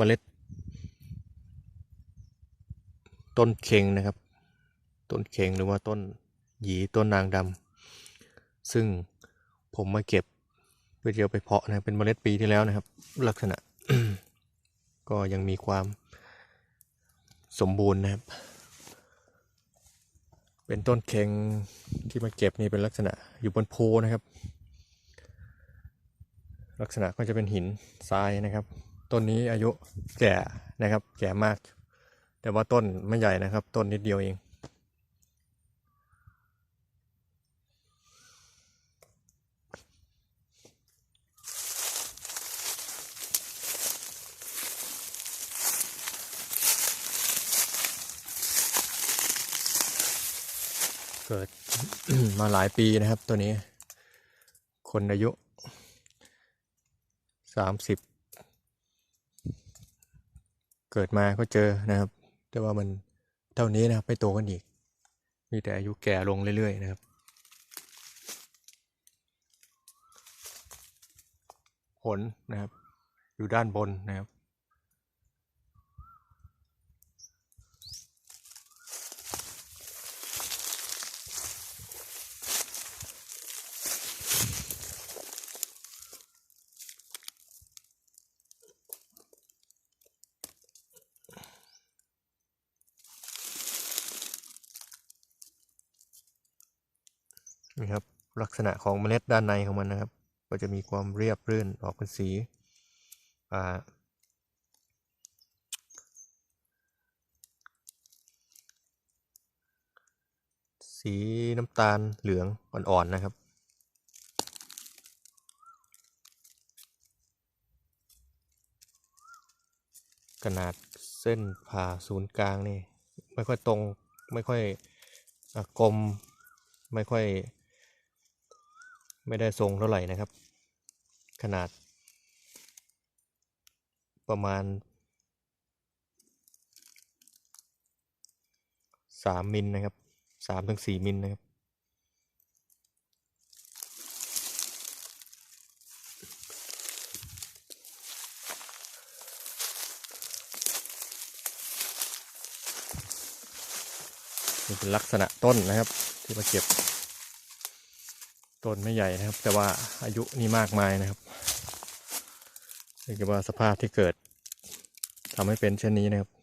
เมล็ด ต้นเค็งนะครับ ต้นเค็งหรือว่าต้นหยีต้นนางดำซึ่งผมมาเก็บเพื่อจะไปเพาะนะครับเป็นเมล็ดปีที่แล้วนะครับ ลักษณะ ก็ยังมีความสมบูรณ์นะครับ เป็นต้นเค็งที่มาเก็บนี่เป็นลักษณะอยู่บนภูนะครับ ลักษณะก็จะเป็นหินทรายนะครับ ต้นนี้อายุแก่นะครับ แก่มาก แต่ว่าต้นไม่ใหญ่นะครับ ต้นนิดเดียวเองเกิดมาหลายปีนะครับตัวนี้ คนอายุสามสิบ เกิดมาก็เจอนะครับ แต่ว่ามันเท่านี้นะครับไม่โตกันอีก มีแต่อายุแก่ลงเรื่อยๆนะครับผลนะครับ อยู่ด้านบนนะครับ นี่ครับ ลักษณะของเมล็ดด้านในของมันนะครับ ก็จะมีความเรียบรื่นออกเป็นสีอ่าสีน้ำตาลเหลืองอ่อนๆนะครับ ขนาดเส้นผ่าศูนย์กลางนี่ ไม่ค่อยตรง ไม่ค่อยอกลม ไม่ค่อย ไม่ได้ทรงเท่าไหร่นะครับ ขนาด ประมาณสามมิลนะครับสามถึงสี่มิลนะครับ นี่เป็นลักษณะต้นนะครับที่มาเก็บ ต้นไม่ใหญ่นะครับ แต่ว่าอายุนี่มากมายนะครับเรียกว่าสภาพที่เกิดทำให้เป็นเช่นนี้นะครับ